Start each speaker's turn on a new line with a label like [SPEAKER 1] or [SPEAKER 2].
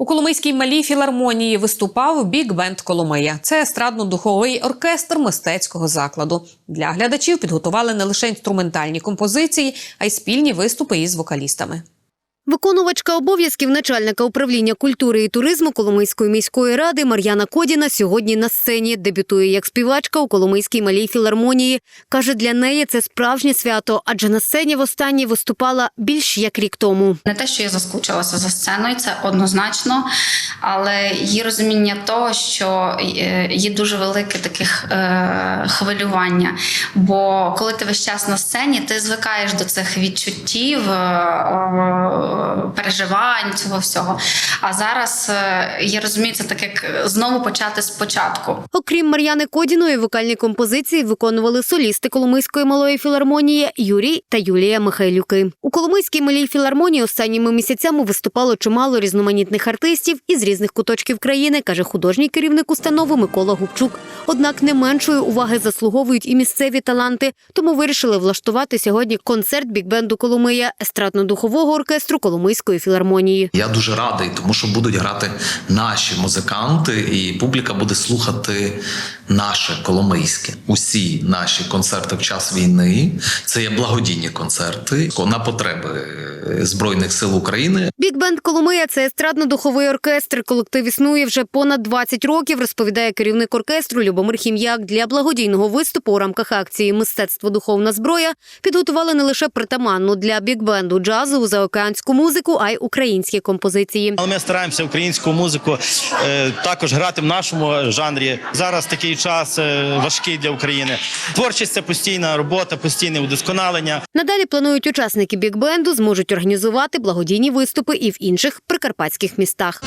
[SPEAKER 1] У Коломийській малій філармонії виступав бік-бенд Коломия. Це естрадно-духовий оркестр мистецького закладу. Для глядачів підготували не лише інструментальні композиції, а й спільні виступи із вокалістами.
[SPEAKER 2] Виконувачка обов'язків начальника управління культури і туризму Коломийської міської ради Мар'яна Кодіна сьогодні на сцені дебютує як співачка у Коломийській малій філармонії. Каже, для неї це справжнє свято, адже на сцені востаннє виступала більш як рік тому.
[SPEAKER 3] Не те, що я заскучилася за сценою, це однозначно, але є розуміння того, що е, є дуже велике таких е, хвилювання. Бо коли ти весь час на сцені, ти звикаєш до цих відчуттів, е, е, переживань, цього всього. А зараз е, я розумію, це так як знову почати спочатку.
[SPEAKER 2] Окрім Мар'яни Кодіної, вокальні композиції виконували солісти Коломийської малої філармонії Юрій та Юлія Михайлюки. У Коломийській малій філармонії останніми місяцями виступало чимало різноманітних артистів із різних куточків країни, каже художній керівник установи Микола Губчук. Однак не меншої уваги заслуговують і місцеві таланти, тому вирішили влаштувати сьогодні концерт бікбенду Коломия естрадно-духового оркестру Коломийської філармонії.
[SPEAKER 4] Я дуже радий, тому що будуть грати наші музиканти, і публіка буде слухати наше коломийське. Усі наші концерти в час війни це є благодійні концерти на потреби е, збройних сил України.
[SPEAKER 2] Бікбенд Коломия це естрадно-духовий оркестр. Колектив існує вже понад 20 років, розповідає керівник оркестру Любомир Хім'як. Для благодійного виступу у рамках акції Мистецтво духовна зброя підготували не лише притаманну для бікбенду джазову заокеанську музику, а й українські композиції.
[SPEAKER 5] Але ми стараємося українську музику е, також грати в нашому жанрі. Зараз такий час е, важкий для України. Творчість це постійна робота, постійне удосконалення.
[SPEAKER 2] Надалі планують учасники бікбенду зможуть організувати благодійні виступи і в інших прикарпатських містах.